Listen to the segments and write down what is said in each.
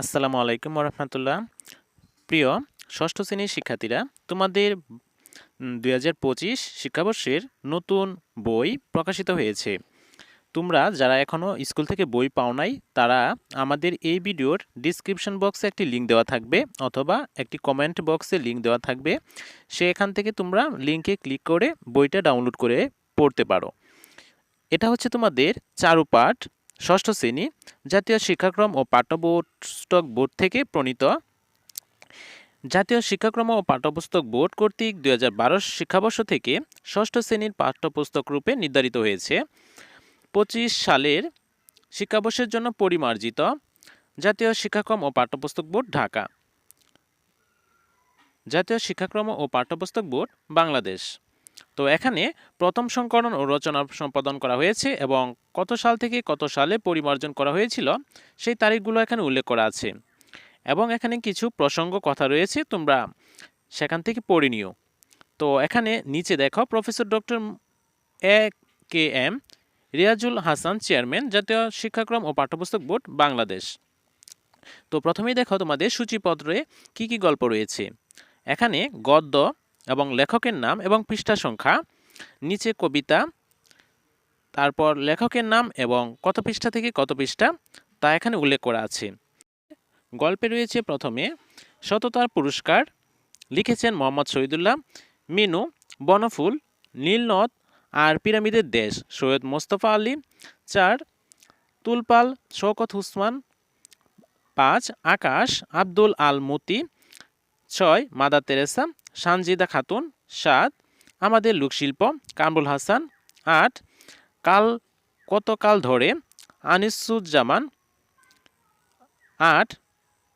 আসসালামু আলাইকুম রহমতুল্লাহ। প্রিয় ষষ্ঠ শ্রেণির শিক্ষার্থীরা, তোমাদের দুই হাজার পঁচিশ শিক্ষাবর্ষের নতুন বই প্রকাশিত হয়েছে। তোমরা যারা এখনও স্কুল থেকে বই পাও নাই, তারা আমাদের এই ভিডিওর ডিসক্রিপশন বক্সে একটি লিঙ্ক দেওয়া থাকবে অথবা একটি কমেন্ট বক্সে লিঙ্ক দেওয়া থাকবে। সেখান থেকে তোমরা লিঙ্কে ক্লিক করে বইটা ডাউনলোড করে পড়তে পারো। এটা হচ্ছে তোমাদের চারুপাঠ ষষ্ঠ শ্রেণি, জাতীয় শিক্ষাক্রম ও পাঠ্যপুস্তক বোর্ড থেকে প্রণীত। জাতীয় শিক্ষাক্রম ও পাঠ্যপুস্তক বোর্ড কর্তৃক দুই হাজার বারো শিক্ষাবর্ষ থেকে ষষ্ঠ শ্রেণির পাঠ্যপুস্তক রূপে নির্ধারিত হয়েছে। পঁচিশ সালের শিক্ষাবর্ষের জন্য পরিমার্জিত জাতীয় শিক্ষাক্রম ও পাঠ্যপুস্তক বোর্ড ঢাকা। জাতীয় শিক্ষাক্রম ও পাঠ্যপুস্তক বোর্ড, বাংলাদেশ। তো এখানে প্রথম সংকলন ও রচনা সম্পাদন করা হয়েছে এবং কত সাল থেকে কত সালে পরিমার্জন করা হয়েছিল সেই তারিখগুলো এখানে উল্লেখ করা আছে। এবং এখানে কিছু প্রসঙ্গ কথা রয়েছে, তোমরা সেখান থেকে পড়ে নিও। তো এখানে নিচে দেখো, professor doctor A K M Riazul Hasan, chairman, জাতীয় শিক্ষাক্রম ও পাঠ্যপুস্তক বোর্ড, বাংলাদেশ। তো প্রথমেই দেখো তোমাদের সূচিপত্রে কি কি গল্প রয়েছে। এখানে গদ্য এবং লেখকের নাম এবং পৃষ্ঠা সংখ্যা, নিচে কবিতা, তারপর লেখকের নাম এবং কত পৃষ্ঠা থেকে কত পৃষ্ঠা, তা এখানে উল্লেখ করা আছে। গল্পে রয়েছে প্রথমে, সততার পুরস্কার, লিখেছেন মোহাম্মদ শহীদুল্লাহ, মিনু, বনফুল, নীলনদ আর পিরামিডের দেশ, সৈয়দ মোস্তফা আলী, চার, তুলপাল, শওকত হুসমান, পাঁচ, আকাশ, আব্দুল আল মতি, ছয়, মাদার তেরেসা সানজিদা খাতুন সাত আমাদের লোকশিল্প, কামরুল হাসান, আট, কাল কতকাল ধরে, আনিসুজ্জামান, আট,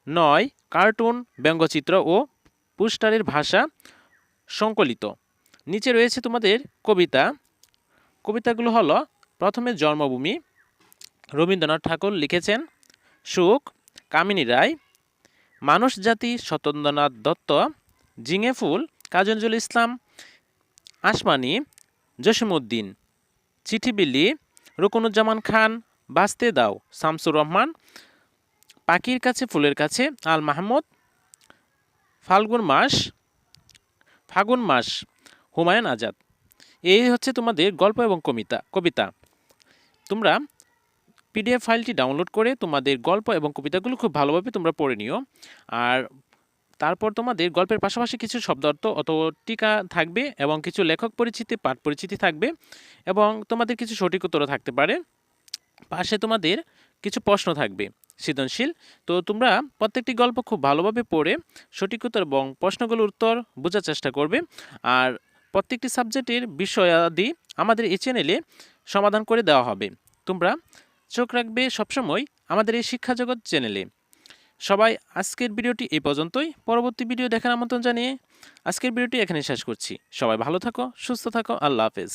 নয়, কার্টুন, ব্যঙ্গচিত্র ও পোস্টারের ভাষা সংকলিত। নিচে রয়েছে তোমাদের কবিতা। কবিতাগুলো হলো, প্রথমে জন্মভূমি, রবীন্দ্রনাথ ঠাকুর লিখেছেন, সুখ, কামিনী রায়, মানুষ জাতি, সত্যেন্দ্রনাথ দত্ত জিঙে ফুল, কাজনজুল ইসলাম, আসমানি, জসিমউদ্দিন চিঠিবিল্লি রুকনুজ্জামান খান, বাস্তে দাও, শামসুর রহমান, পাখির কাছে, ফুলের কাছে, আল মাহমুদ, ফাল্গুন মাস, ফাগুন মাস, হুমায়ুন আজাদ। এই হচ্ছে তোমাদের গল্প এবং কবিতা কবিতা। তোমরা পিডিএফ ফাইলটি ডাউনলোড করে তোমাদের গল্প এবং কবিতাগুলো খুব ভালোভাবে তোমরা পড়ে নিও। আর তারপর তোমাদের গল্পের পাশাপাশি কিছু শব্দার্থ অত টিকা থাকবে এবং কিছু লেখক পরিচিতি, পাঠ পরিচিতি থাকবে এবং তোমাদের কিছু সঠিক উত্তরও থাকতে পারে। পাশে তোমাদের কিছু প্রশ্ন থাকবে, সৃজনশীল। তো তোমরা প্রত্যেকটি গল্প খুব ভালোভাবে পড়ে সঠিক উত্তর এবং প্রশ্নগুলোর উত্তর বোঝার চেষ্টা করবে। আর প্রত্যেকটি সাবজেক্টের বিষয়াদি আমাদের এই চ্যানেলে সমাধান করে দেওয়া হবে। তোমরা চোখ রাখবে সবসময় আমাদের এই শিক্ষা জগৎ চ্যানেলে। সবাই, আজকের ভিডিওটি এই পর্যন্তই। পরবর্তী ভিডিও দেখার আমন্ত্রণ জানিয়ে আজকের ভিডিওটি এখানে শেষ করছি। সবাই ভালো থাকো, সুস্থ থাকো, আল্লাহ হাফেজ।